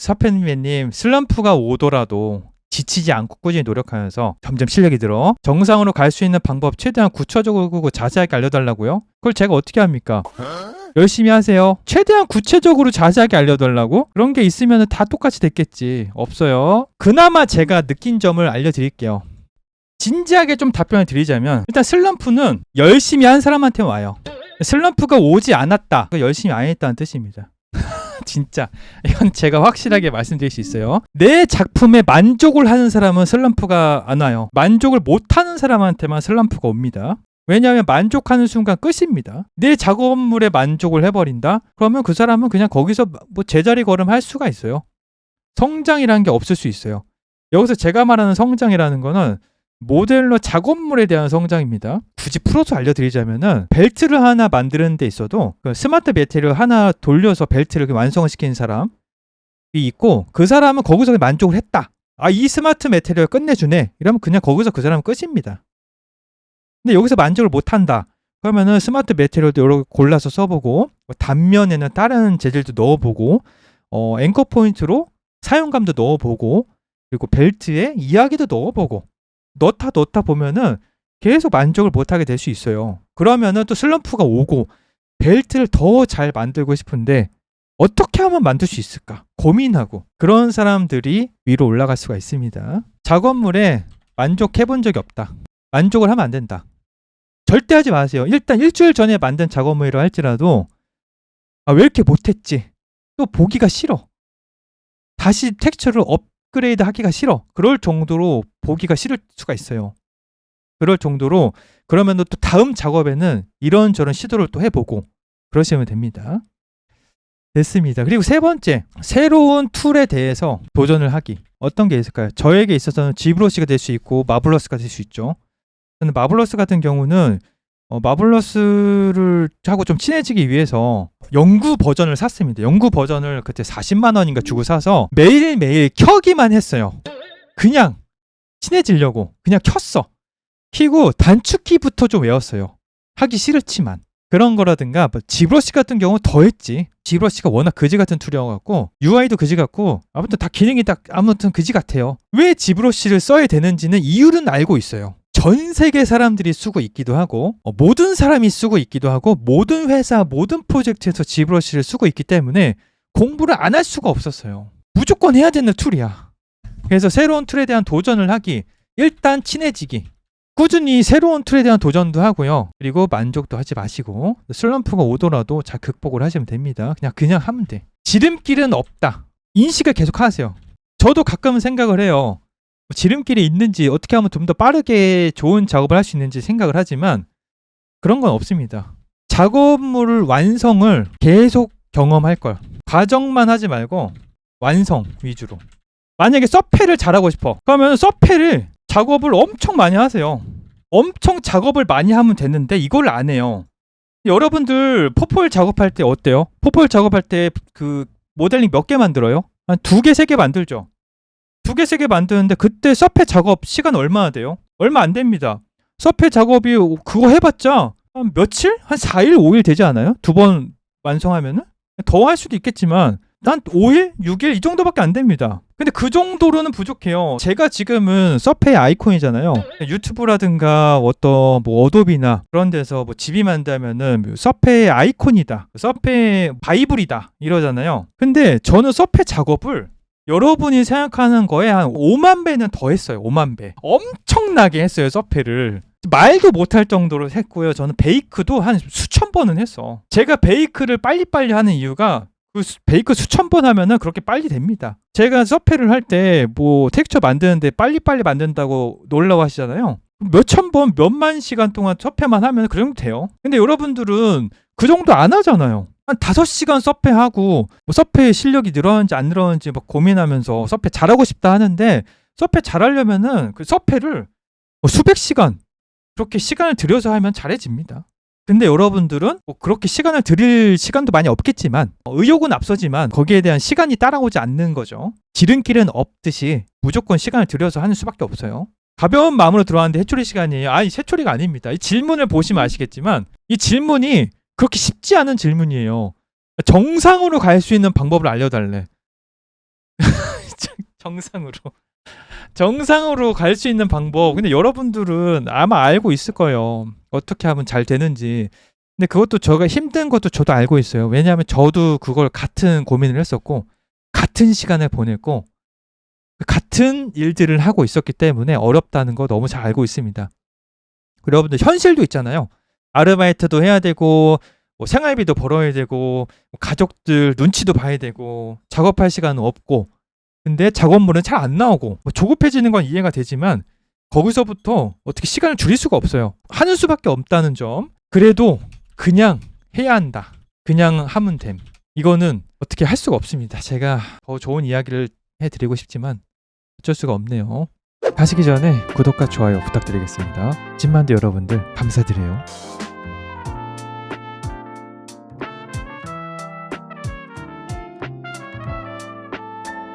사페님 슬럼프가 오더라도 지치지 않고 꾸준히 노력하면서 점점 실력이 들어 정상으로 갈 수 있는 방법 최대한 구체적이고 자세하게 알려달라고요? 그걸 제가 어떻게 합니까? 열심히 하세요. 최대한 구체적으로 자세하게 알려달라고? 그런 게 있으면 다 똑같이 됐겠지. 없어요. 그나마 제가 느낀 점을 알려드릴게요. 진지하게 좀 답변을 드리자면 일단 슬럼프는 열심히 한 사람한테 와요. 슬럼프가 오지 않았다. 그 열심히 안 했다는 뜻입니다. 진짜 이건 제가 확실하게 말씀드릴 수 있어요. 내 작품에 만족을 하는 사람은 슬럼프가 안 와요. 만족을 못 하는 사람한테만 슬럼프가 옵니다. 왜냐하면 만족하는 순간 끝입니다. 내 작업물에 만족을 해버린다? 그러면 그 사람은 그냥 거기서 뭐 제자리 걸음 할 수가 있어요. 성장이라는 게 없을 수 있어요. 여기서 제가 말하는 성장이라는 거는 모델러 작업물에 대한 성장입니다. 굳이 풀어서 알려드리자면은 벨트를 하나 만드는 데 있어도 그 스마트 매트리얼 하나 돌려서 벨트를 시키는 사람이 있고 그 사람은 거기서 만족을 했다. 아 이 스마트 매트리얼 끝내주네. 이러면 그냥 거기서 그 사람은 끝입니다. 근데 여기서 만족을 못한다. 그러면은 스마트 매트리얼도 여러 개 골라서 써보고 뭐 단면에는 다른 재질도 넣어보고 어, 앵커 포인트로 사용감도 넣어보고 그리고 벨트에 이야기도 넣어보고 넣다 넣다 보면은 계속 만족을 못하게 될 수 있어요. 그러면은 또 슬럼프가 오고 벨트를 더 잘 만들고 싶은데 어떻게 하면 만들 수 있을까 고민하고 그런 사람들이 위로 올라갈 수가 있습니다. 작업물에 만족해 본 적이 없다. 만족을 하면 안 된다. 절대 하지 마세요. 일단 일주일 전에 만든 작업물이라 할지라도 아, 왜 이렇게 못했지? 또 보기가 싫어. 다시 텍스처를 업 그레이드 하기가 싫어. 그럴 정도로 보기가 싫을 수가 있어요. 그럴 정도로 그러면 또 다음 작업에는 이런저런 시도를 또 해보고 그러시면 됩니다. 됐습니다. 그리고 세 번째, 새로운 툴에 대해서 도전을 하기. 어떤 게 있을까요? 저에게 있어서는 지브로시가 될 수 있고 마블러스가 될 수 있죠. 저는 마블러스 같은 경우는 어, 마블러스를 하고 좀 친해지기 위해서 영구 버전을 샀습니다. 영구 버전을 그때 40만 원인가 주고 사서 매일매일 켜기만 했어요. 그냥 친해지려고 그냥 켰어. 키고 단축키부터 좀 외웠어요. 하기 싫지만 그런 거라든가 뭐 지브러시 같은 경우 더 했지. 지브러시가 워낙 그지 같은 툴이어 갖고 UI도 그지 같고 아무튼 다 기능이 딱 아무튼 그지 같아요. 왜 지브러시를 써야 되는지는 이유는 알고 있어요. 전 세계 사람들이 쓰고 있기도 하고 어, 모든 사람이 쓰고 있기도 하고 모든 회사 모든 프로젝트에서 지브러시를 쓰고 있기 때문에 공부를 안 할 수가 없었어요. 무조건 해야 되는 툴이야. 그래서 새로운 툴에 대한 도전을 하기 일단 친해지기 꾸준히 새로운 툴에 대한 도전도 하고요. 그리고 만족도 하지 마시고 슬럼프가 오더라도 잘 극복을 하시면 됩니다. 그냥 그냥 하면 돼. 지름길은 없다. 인식을 계속 하세요. 저도 가끔은 생각을 해요. 뭐 지름길이 있는지 어떻게 하면 좀 더 빠르게 좋은 작업을 할 수 있는지 생각을 하지만 그런 건 없습니다. 작업물 완성을 계속 경험할 걸. 과정만 하지 말고 완성 위주로. 만약에 서페를 잘하고 싶어. 그러면 서페를 작업을 엄청 많이 하세요. 엄청 작업을 많이 하면 되는데 이걸 안 해요. 여러분들 포폴 작업할 때 어때요? 포폴 작업할 때 그 모델링 몇 개 만들어요? 한 두 개, 세 개 만들죠. 두 개, 세 개 만드는데 그때 서페 작업 시간 얼마나 돼요? 얼마 안 됩니다. 서페 작업이 그거 해봤자 한 며칠? 한 4일, 5일 되지 않아요? 두 번 완성하면은? 더 할 수도 있겠지만 난 5일, 6일 이 정도밖에 안 됩니다. 근데 그 정도로는 부족해요. 제가 지금은 서페의 아이콘이잖아요. 유튜브라든가 어떤 뭐 어도비나 그런 데서 뭐 집이 만들면은 서페의 아이콘이다. 서페의 바이블이다. 이러잖아요. 근데 저는 서페 작업을 여러분이 생각하는 거에 한 5만 배는 더 했어요. 5만 배. 엄청나게 했어요. 서페를. 말도 못할 정도로 했고요. 저는 베이크도 한 수천 번은 했어. 제가 베이크를 빨리빨리 하는 이유가 그 수- 베이크 수천 번 하면은 그렇게 빨리 됩니다. 제가 서페를 할 때 뭐 텍스처 만드는데 빨리빨리 만든다고 놀라워 하시잖아요. 몇천 번, 몇만 시간 동안 서페만 하면 그 정도 돼요. 근데 여러분들은 그 정도 안 하잖아요. 한 다섯 시간 서페하고 뭐 서페의 실력이 늘어나는지 안 늘어나는지 막 고민하면서 서페 잘하고 싶다 하는데 서페 잘하려면은 그 서페를 뭐 수백 시간 그렇게 시간을 들여서 하면 잘해집니다. 근데 여러분들은 뭐 그렇게 시간을 들일 시간도 많이 없겠지만 어, 의욕은 앞서지만 거기에 대한 시간이 따라오지 않는 거죠. 지름길은 없듯이 무조건 시간을 들여서 하는 수밖에 없어요. 가벼운 마음으로 들어왔는데 해초리 시간이에요. 아니 해초리가 아닙니다. 이 질문을 보시면 아시겠지만 이 질문이 그렇게 쉽지 않은 질문이에요. 정상으로 갈 수 있는 방법을 알려달래. 정상으로. 정상으로 갈 수 있는 방법. 근데 여러분들은 아마 알고 있을 거예요. 어떻게 하면 잘 되는지. 근데 그것도 저가 힘든 것도 저도 알고 있어요. 왜냐하면 저도 그걸 같은 고민을 했었고 같은 시간을 보냈고 같은 일들을 하고 있었기 때문에 어렵다는 거 너무 잘 알고 있습니다. 여러분들 현실도 있잖아요 아르바이트도 해야 되고 뭐 생활비도 벌어야 되고 뭐 가족들 눈치도 봐야 되고 작업할 시간은 없고 근데 작업물은 잘 안 나오고 뭐 조급해지는 건 이해가 되지만 거기서부터 어떻게 시간을 줄일 수가 없어요. 하는 수밖에 없다는 점. 그래도 그냥 해야 한다. 그냥 하면 됨. 이거는 어떻게 할 수가 없습니다. 제가 더 좋은 이야기를 해드리고 싶지만 어쩔 수가 없네요. 가시기 전에 구독과 좋아요 부탁드리겠습니다. 찐만두 여러분들 감사드려요.